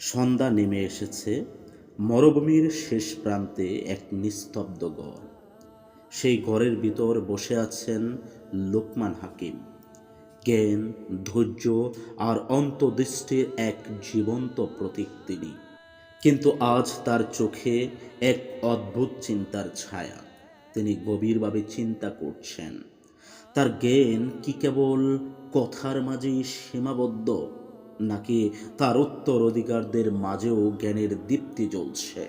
সন্ধ্যা নেমে এসেছে মরুভূমির শেষ প্রান্তে এক নিস্তব্ধ ঘর। সেই ঘরের ভিতর বসে আছেন লোকমান হাকিম। জ্ঞান, ধৈর্য আর অন্তদৃষ্টির এক জীবন্ত প্রতীক তিনি। কিন্তু আজ তার চোখে এক অদ্ভুত চিন্তার ছায়া। তিনি গভীরভাবে চিন্তা করছেন। তার জ্ঞান কি কেবল কথার মাঝেই সীমাবদ্ধ? নাকি তার উত্তর অধিকারদের মাঝেও জ্ঞানের দীপ্তি জ্বলছে।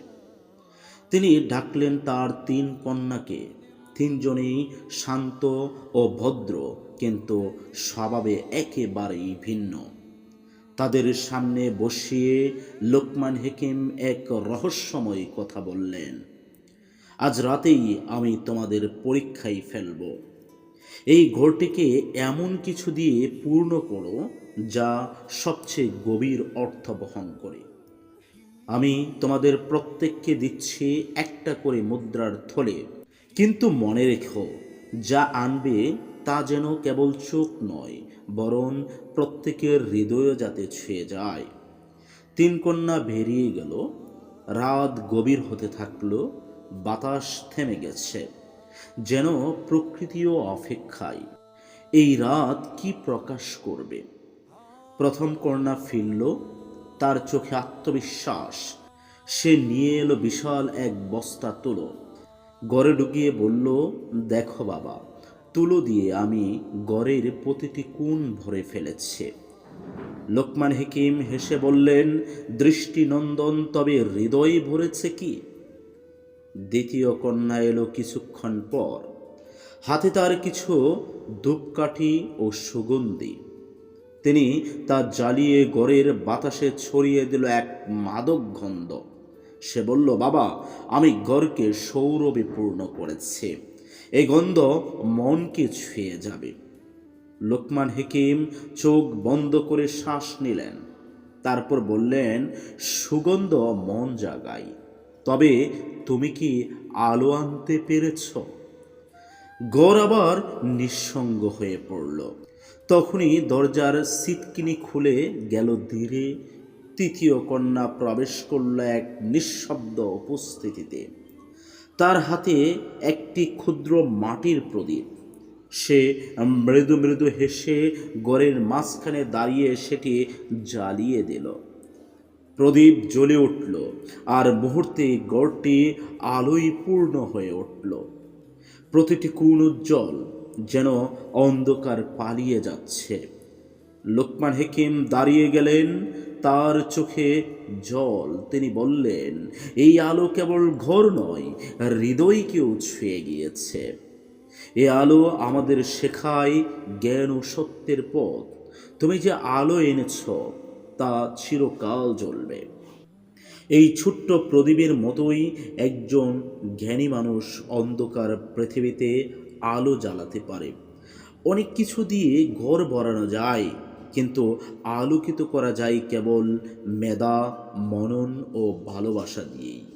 তিনি ডাকলেন তার তিন কন্যাকে। তিনজনেই শান্ত ও ভদ্র, কিন্তু স্বভাবে একেবারেই ভিন্ন। তাদের সামনে বসিয়ে লোকমান হেকিম এক রহস্যময় কথা বললেন, আজ রাতেই আমি তোমাদের পরীক্ষায় ফেলব। এই ঘরটিকে এমন কিছু দিয়ে পূর্ণ করো যা সবচেয়ে গভীর অর্থ বহন করে। আমি তোমাদের প্রত্যেককে দিচ্ছি একটা করে মুদ্রার থলে, কিন্তু মনে রেখো, যা আনবে তা যেন কেবল চোখ নয়, বরং প্রত্যেকের হৃদয় যাতে ছুঁয়ে যায়। তিন কন্যা বেরিয়ে গেল, রাত গভীর হতে থাকল, বাতাস থেমে গেছে, যেন প্রকৃতিও অপেক্ষায়। এই রাত কি প্রকাশ করবে? প্রথম কন্যা ফিরল, তার চোখে আত্মবিশ্বাস। সে নিয়ে এলো বিশাল এক বস্তা তুলো। গড়ে ঢুকিয়ে বলল, দেখো বাবা, তুলো দিয়ে আমি গড়ের প্রতিটি কোণ ভরে ফেলেছে। লোকমান হেকিম হেসে বললেন, দৃষ্টিনন্দন, তবে হৃদয় ভরেছে কি? দ্বিতীয় কন্যা এলো কিছুক্ষণ পর। হাতে তার কিছু ধূপকাঠি ও সুগন্ধি। তিনি তা জ্বালিয়ে গড়ের বাতাসে ছড়িয়ে দিল এক মাদক গন্ধ। সে বলল, বাবা, আমি গড়কে সৌরভে পূর্ণ করেছি। এই গন্ধ মনকে ছুঁয়ে যাবে। লোকমান হেকিম চোখ বন্ধ করে শ্বাস নিলেন। তারপর বললেন, সুগন্ধ মন জাগায় তবে তুমি কি আলো আনতে পেরেছ? গড় আবার নিঃসঙ্গ হয়ে পড়ল। তখনই দরজার সিটকিনি খুলে গেল ধীরে। তৃতীয় কন্যা প্রবেশ করল এক নিঃশব্দ উপস্থিতিতে। তার হাতে একটি ক্ষুদ্র মাটির প্রদীপ। সে মৃদু মৃদু হেসে গড়ের মাঝখানে দাঁড়িয়ে সেটি জ্বালিয়ে দিল। প্রদীপ জ্বলে উঠল আর মুহূর্তে গড়টি আলোয় পূর্ণ হয়ে উঠল। প্রতিটি কোণ উজ্জ্বল। যেন অন্ধকার পালিয়ে যাচ্ছে। লোকমান হেকিম দাঁড়িয়ে গেলেন, তার চোখে জল। তিনি বললেন, এই আলো কেবল ঘর নয় হৃদয়কেও ছুঁয়ে গিয়েছে। এ আলো আমাদের শেখায় জ্ঞান ও সত্যের পথ। তুমি যে আলো এনেছ, তা চিরকাল জ্বলবে। এই ছোট্ট প্রদীপের মতোই একজন জ্ঞানী মানুষ অন্ধকার পৃথিবীতে আলো জ্বালাতে পারে। অনেক কিছু দিয়ে ঘর ভরানো যায়, কিন্তু আলোকিত করা যায় কেবল মেধা, মনন ও ভালোবাসা দিয়েই।